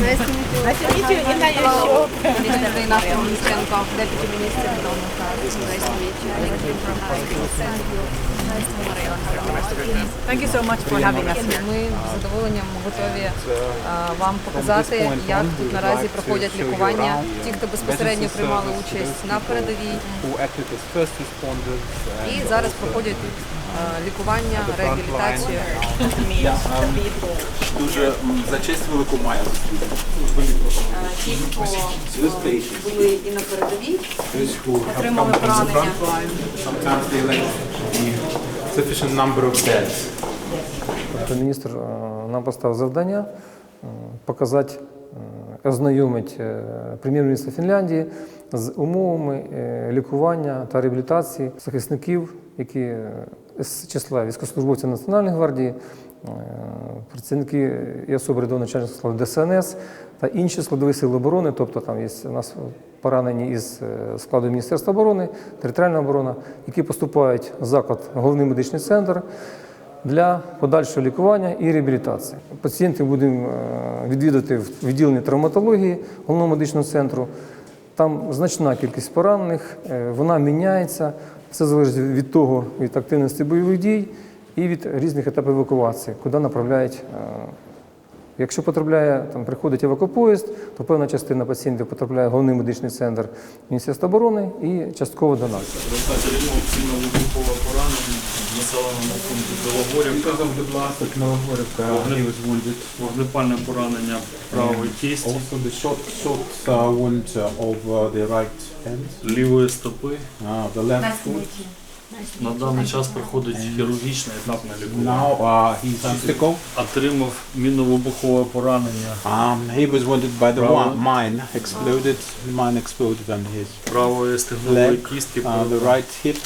Nice to meet you. Nice to meet you, Inna Yashok. Minister Reina Tomshenko, Deputy Minister Donuka. Nice to meet you. Thank you for having Thank you so much for having us here. Ми з задоволенням готові е, вам показати, як тут наразі проходять лікування. Ті, хто безпосередньо приймали участь на передовій, і зараз проходять тут е, лікування, реабілітацію. дуже за честь велику має Ті, хто були і на передовій, отримали поранення. Sometimes they lack sufficient number of beds. Тобто міністр е, нам поставив завдання е, показати, е, ознайомити е, прем'єр-міністра Фінляндії з умовами е, лікування та реабілітації захисників, які е, з числа військовослужбовців Національної гвардії, е, працівники і особи рядового начальництва складу ДСНС та інші складові сили оборони, тобто там є у нас поранені із е, складу Міністерства оборони, територіальна оборона, які поступають в заклад головний медичний центр для подальшого лікування і реабілітації. Пацієнтів будемо відвідати в відділенні травматології головного медичного центру. Там значна кількість поранених, вона міняється. Все залежить від того, від активності бойових дій і від різних етапів евакуації, куди направляють. е, Якщо потрапляє, там приходить евакопоїзд, то певна частина пацієнтів потрапляє в головний медичний центр Міністерства оборони і частково до нас. результаті реакційного вибухового поранення в населеному пункті Білогорівка, вогнепальне поранення кісті, Also the short, short uh, wound uh, of uh, the right hand, лівої стопи. uh, the left foot. На даний час проходить хірургічне етапне лікування. Now uh, he's obstacle. Отримав мінно-вибухове поранення Um, he was wounded by the Bravo. one, mine exploded. Mine exploded on his правої стегнової leg, кістки. uh, the right hip.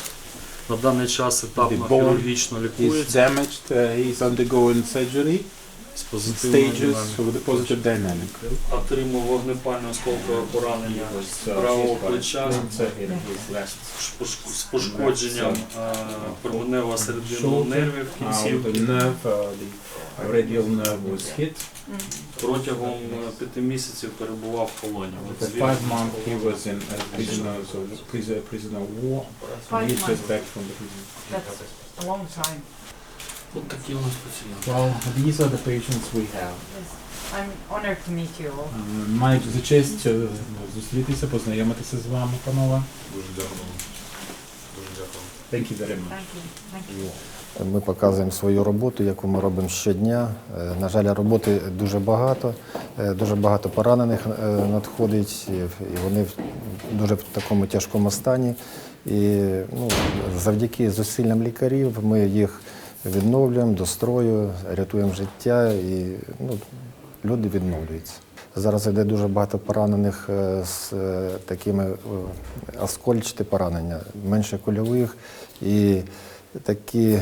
На даний час етапно The bone хірургічно лікується damaged. Uh, he's undergoing surgery. З позитивною Stages динамікою. with a positive dynamic. Отримав вогнепальне осколкове поранення правого плеча з пош- з пошкодженням е, променево серединного нервів кінцівки. the nerve, uh, the radial nerve was hit. Протягом е, п'яти місяців перебував в полоні. От For звільнений. five months he was in a prisoner, so prisoner, prisoner of war. Five and he's just months. back from the prison. That's a long time. От такі у нас пацієнти. Well, these are the patients we have. I'm honored to meet you all. Uh, Маю за честь е, зустрітися, познайомитися з вами, панове. Дуже дякую. Дуже дякую. Thank you very much. Thank you. Thank you. Ми показуємо свою роботу, яку ми робимо щодня. Е, На жаль, роботи дуже багато, е, дуже багато поранених е, надходить, і і вони в дуже в такому тяжкому стані. І ну, завдяки зусиллям лікарів ми їх відновлюємо до строю, рятуємо життя і ну, люди відновлюються. Зараз йде дуже багато поранених е, з е, такими е, оскольчаті поранення, менше кульових. І такі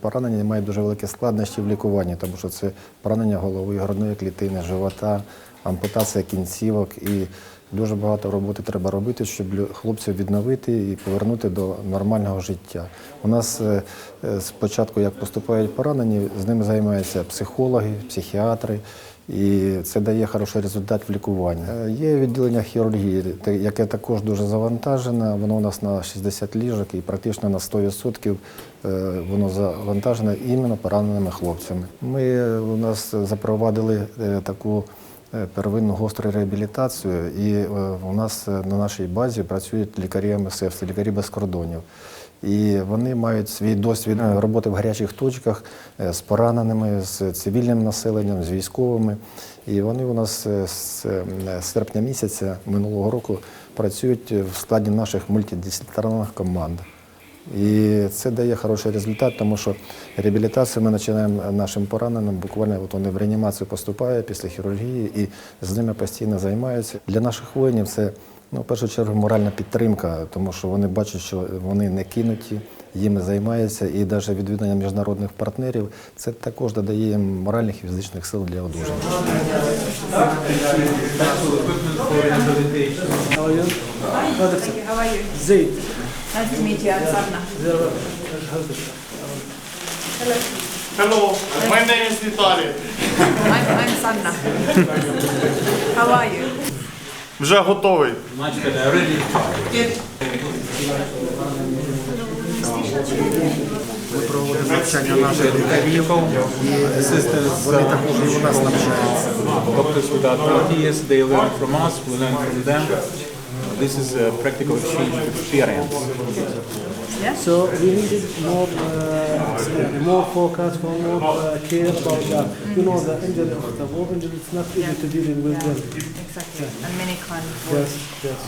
поранення мають дуже великі складнощі в лікуванні, тому що це поранення голови, грудної клітини, живота, ампутація кінцівок. І дуже багато роботи треба робити, щоб хлопців відновити і повернути до нормального життя. У нас е, е, спочатку, як поступають поранені, з ними займаються психологи, психіатри. І це дає хороший результат в лікуванні. Е, Є відділення хірургії, яке також дуже завантажене. Воно у нас на 60 ліжок і практично на 100% е, воно завантажене іменно пораненими хлопцями. Ми у нас запровадили таку первинну гостру реабілітацію, і е, у нас е, на нашій базі працюють лікарі МСФ, це лікарі без кордонів. І вони мають свій досвід е, роботи в гарячих точках е, з пораненими, з цивільним населенням, з військовими. І вони у нас е, з е, серпня місяця минулого року працюють в складі наших мультидисциплінарних команд. І це дає хороший результат, тому що реабілітацію ми починаємо нашим пораненим. Буквально от вони в реанімацію поступають після хірургії і з ними постійно займаються. Для наших воїнів це ну, в першу чергу моральна підтримка, тому що вони бачать, що вони не кинуті, їми займаються, і навіть відвідання міжнародних партнерів це також додає їм моральних і фізичних сил для одужання. Nice to meet you. I'm Sarna. Hello, my name is Vitaly. I'm, I'm Sanna. How are you? Вже готовий. Ми проводимо навчання наших лікарів, Assistants, вони також і у нас навчаються. doctors without 30 they learn from us, we learn from them. This is a practical exchange of experience. So we needed more, uh, more focus, more, more uh, care about the, you know, the injury of the war injury. It's not easy to deal with them. Exactly. And many kind of. Yes, yes.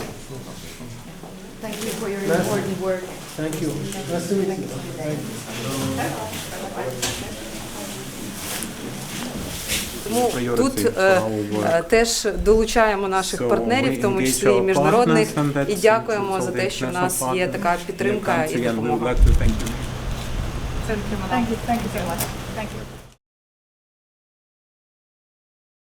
Thank you for your important work. Thank you. Nice to meet you. Тому тут е, е, теж долучаємо наших партнерів, в тому числі і міжнародних, і дякуємо за те, що в нас є така підтримка і допомога. thank you. Thank you, thank you so much. Thank you.